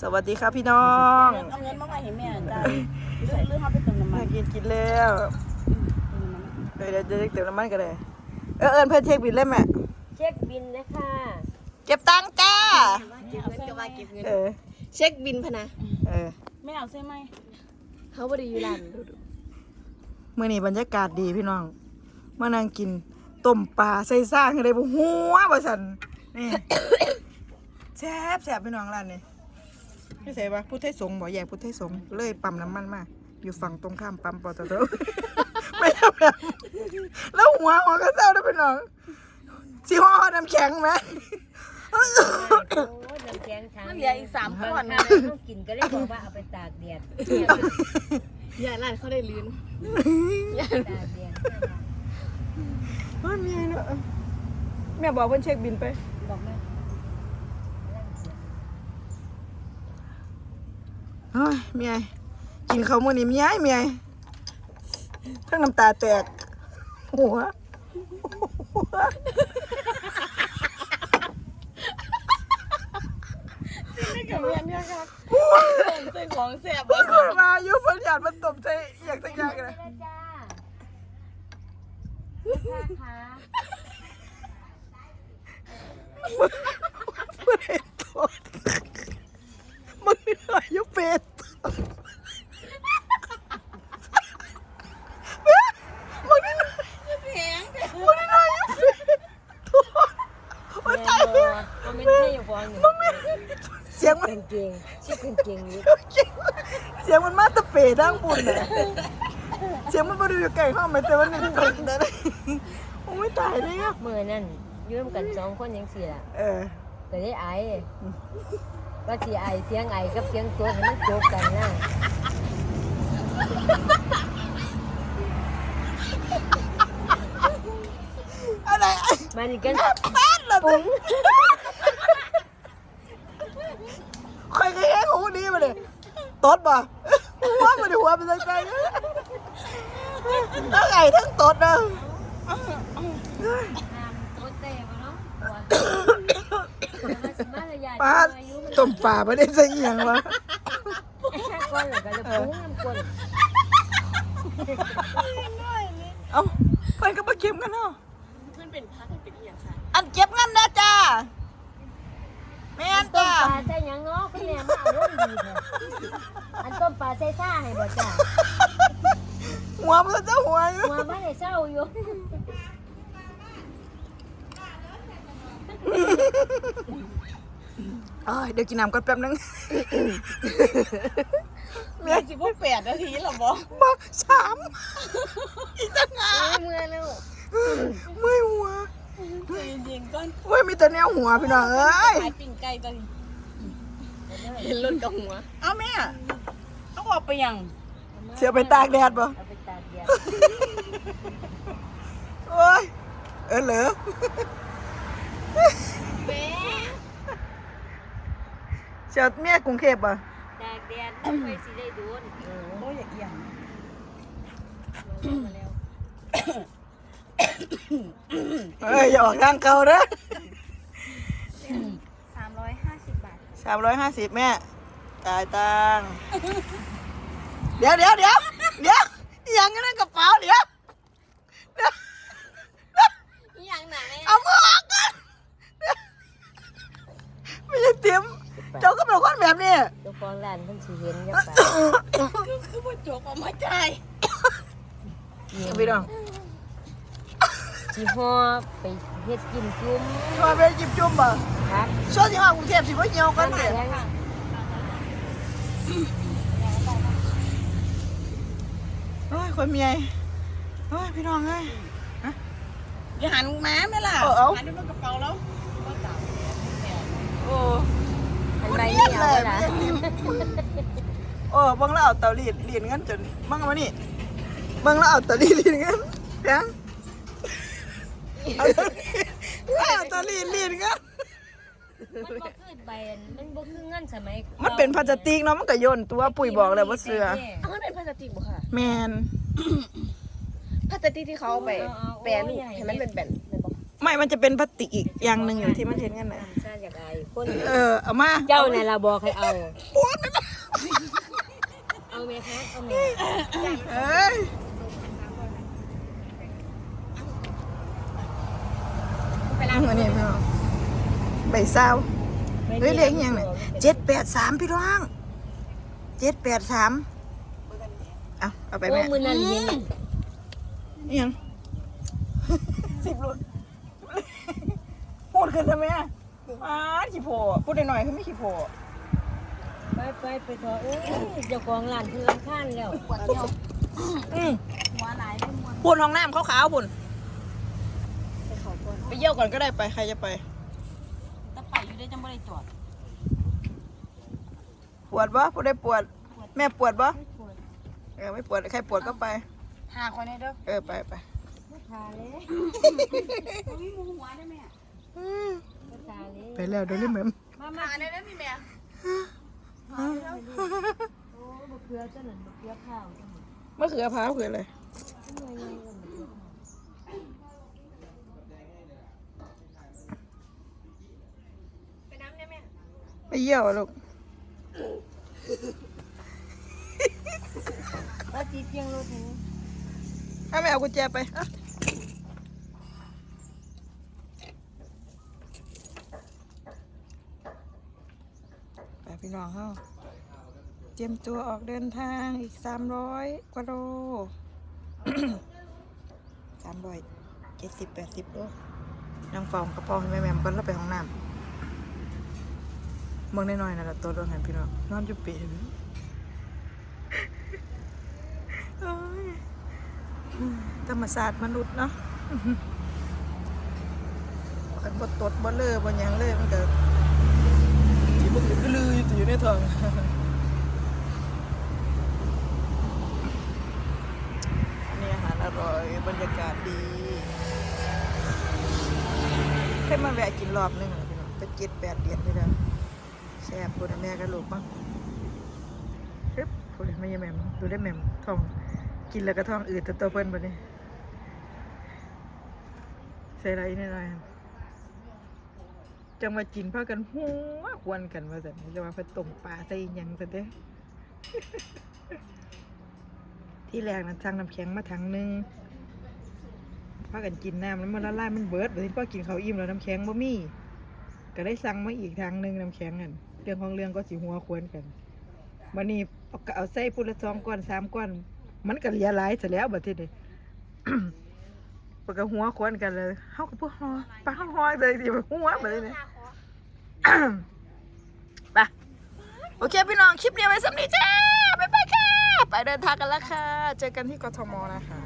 สวัสดีครับพี่น้องเอาเงินมาไว้ให้แม่จ้าใส่เรื่องเขาไปเติมน้ำมัมานกินกินแล้วเดี๋ยวเดี๋ยวจะเติมน้ำมันกันเลยเออเอิญเพื่อนเช็คบินเลยแม่เช็คบินนะคะเก็บตังค์จ้าเก็บเงินก็ว่าเก็บเงิน เออเช็คบินพะนะเออแม่เอาใช่ไหมเขาบริยูรันดูดูมื่อนี้บรรยากาศดีพี่น้องมานั่งกินต้มปลาใส่ซ่างอะไรบุหัวบะสันนี่ แซ่บแซ่บพี่น้องร้านนี้ ไม่ใช่ปะพุทธไทยสงฆ์บ่แยกพุทธไทยสงฆ์เลยปั๊มน้ำมันมา อยู่ฝั่งตรงข้ามปั๊มปตทไม่ใช่แบบแล้วหัวหัวก็เศร้าด้วยพี่น้องสิห่อน้ำแข็งไหมโอ้ยน้ำแข็งถังมันเหลืออีกสามก้อนนะต้องกินก็เลยบอกว่าเอาไปตากแดดอย่าร้านเขาได้ลื้นตากแดดมันมีเนอะแม่บอกเพิ่นเช็คบินไปบอกแม่ เฮ้ยเมียกินข้าวมื้อนี้เมียเมียทั้งน้ำตาแตกหัวหัวไม่กับแม่เนี่ยครับใส่ของแสบหัวมาอยู่เพิ่นอยากมันตบใจอยากสักอย่างเลยได้จ้าค่ะค่ะมันเห็นตดมันมีอายุเป็ดมันนี่น่า แพง มันนี่น่าอายุเป็ดโถ่โอ้ย แม่ ตาย บ แล้ อ ว กเอาไม่ได้อยู่ฟองหนึ่ง เสียงมัน เป็นเก่งชื่อ เป็นเก่งนี้เสียงมันมาแตะเปดังบุญน่ะเสียงมันบ่ได้อยู่ใกล้ห้องแม่แต่ว่านี่เป็นได้โอ้ยตายเลยอะเมื่อนั่นอยืมกันสองคนยังเสียเออก็ได้ไอก็สีไอเสียงไอกับเสียงตัวให้มันจบกันนะอะไรไอ้มันนี่กันแป๊ดเหรอปุ้ง ใครเคยเห็นหูนี้มาเลย ตดบ่หัวมันหัวเป็นใจใจทั้งไงทั้งตดนะตัวเตะมาเนาะมาระยะปลาอายุมันต้มปลาไม่ได้ใส่เอียงวะแค่ก้อนหรือกันเลยปุ้งน้ำก้นเอ้าเพิ่นก็มาเก็บกันเนาะขึ้นเป็นพักเป็นเอียงค่ะอันเก็บเงินนะจ้าแม่นต้มจ้าปลาใส่หยังเนาะคุณแม่มาอารมณ์ดีเถอะอันต้มปลาใส่ซ่าให้บ่จ้าหัวมันจะหัวอยู่มาบ้านให้เศร้าอยู่เอ้ยเดี๋ยวกินน้ำก่อนแป๊บนึงแม่สิบแปดนาทีหรอบ่บอกสามอีกตั้งงาเมื่อแล้ว เมื่อยหัว ใจเย็นๆก่อนเว้ยมีแต่แนวหัวพี่น้องเอ้ยขายปิ้งไก่ตอนเห็นรถกับหัว เอาแม่เอาออกไปยังเสียไปตากแดดบ่เอาไปตากแดดโอ้ยเออเหรอแม่เสียเมียกรุงเทพบ่ตากแดดไปสิได้โดนเออโอ้ยอย่าเอียงมาแล้ว เอ้ยอย่าออกทางเก่าเด้อสามร้อยห้าสิบบาทสามร้อยห้าสิบแม่ตายตังค์เดี๋ยวเดี๋ยวเดี๋ยวเดี๋ยวอีหยังกันในกระเป๋าเดี๋ยวเดี๋ยวอย่างไหนเอามือออกกันเดี๋ยวไม่ใช่เตรียมเจ้าก็เป็นคนแบบนี้ เจ้าของร้านเพิ่นสิเห็นอย่าไปคือคือว่าโจกออกมาจ่าย พี่น้อง สิฮอไปเฮ็ดกินจุ่มมาไปจิบจุ่มบ่ครับช่วงที่ห้ากรุงเทพสิบ่เหี่ยวกันเด้แข็งโอ้ยคนเมียโอ้ยพี่น้องเอ้ยอย่าหันมาไหมล่ะเอาเอาหันดูกระเป๋าแล้วก็ตามโอ้อันใดนี่เอาไว้ล่ะโอ้เบิ่งแล้วเอาเตารีดรีดเงินจนเบิ่งมานี่เบิ่งแล้วเอาเตารีดรีดเงินเพียง เอาเตารีดเอาเตารีดรีดเงินมันบ่คือใบอันมันบ่คือเงินสมัยมันเป็นพลาสติกเนาะมันก็โยนตัวปุ๋ยบอกแล้วว่าเสือเอามันเป็นพลาสติกบ่ค่ะแมนพลาสติกที่เขาเอาไปแปรรูปให้มันเป็นแบนเป็นบ่ไม่มันจะเป็นพลาสติกอีกอย่างหนึ่งอยู่ที่มันเห็นกันนะซ่าอยากอายคนเออเอามาเจ้าเนี่ยเราบอกให้เอาเอาแม่คะเอาแม่เอ้ยอันนี้พี่น้อง ใบเศร้าเฮ้ยเลขอิหยังเนี่ยเจ็ดแปดสามพี่น้องเจ็ดแปดสามเอาเอาไปโอ้แม่มือนั่นเห็นอิหยัง สิบรุ่นพูดขึ้นทำไมอะอ้าขี้โพพูดหน่อยๆคือไม่ขี้โพไปไปไปเถอะเอ้ยเจ้าของร้านคือร้านข้านแล้วอืมหัวหลายไม่มวนพูดห้องน้ำขาวๆบุญไปขอก่อนไปเยี่ยวก่อนก็ได้ไปใครจะไปแต่ ไปอยู่ได้จังบ่ได้จอดปวดปะพูดได้ปวด แม่ปวดปะเออไม่ปวดใครปวดก็ไป หาคนได้เด้อเออไปไปไม่ทาเลยมีหมูหัวได้แม่ไม่ทาเลยไปแล้วเดี๋ยวนี้แม่มมามาหาได้เด้อมีแม่โอ้บะเขือเจ้าหนึ่งบะเขือข้าวจ้ะหนึ่งมะเขือพร้าวคืออะไรหน่วยหนึ่งก็บะเขือข้าว ไปน้ำได้แม่ ไปเยี่ยวอะลูกแล้วตีเตียงรถเห็นไหมถ้าไม่เอากุญแจไปอะไปพี่น้องเขาเตรียมตัวออกเดินทางอีกสามร้อยกว่าโลสามร้อยเจ็ดสิบแปดสิบโลนางฟองกระเพาะให้แม่แม่มก่อนแล้วไปห้องน้ำ เมืองน้อยๆนั่นแหละตัวโดนหันพี่น้องนอนอยู่เปรย์โอ้ยธรรมศาสตร์มนุษย์เนาะกันบดตดบดเลอบดยังเลยมันก็ที่บดก็ลืออยู่อยู่ในท้องอันนี้อาหารอร่อยบรรยากาศดีเคยมาแวะกินรอบนึงเลยพี่น้องเป็นเจ็ดแปดเดือนที่แล้ว ซ่บพูดแม่กับลูกบ้งปึ๊บพูดให้แม่ยายแม่มดูได้แม่มท้องกินแล้วก็ท้องอืดแต่ตัวเพิ่นบ่นี่ใส่อะไรนิดหน่อยจังว่ากินพากันหัวควนกันว่าซั่จะว่าเพิ่นต้มปลาใส่ยังซั่เด้ที่แรกนั้นสั่งน้ำแข็งมาถังนึงพากันกินน้ำแล้วมันละลายมันเบิดเดี๋ยวพ่อกินเขาอิ่มแล้วน้ำแข็งบ่มีก็ได้สั่งมาอีกถังหนึ่งน้ำแข็งนั่น เรื่องของเรื่องก็สิหัวควนกันวันนี้เอาก็เอาใส่พุ่นละสองก้อนสามก้อน มันก็เหลียหลายซะแล้วบัดทีนี้ ปกหัวควนกันเลยเฮากับพวกฮอปลาฮอเลยสิหัวแบบนี้ ไปโอเคพี่น้องคลิปนี้ไว้สำหรับนี้จ้าบ๊ายบายค่ะ ไปเดินทางกันแล้วค่ะ เจอกันที่กทมนะคะ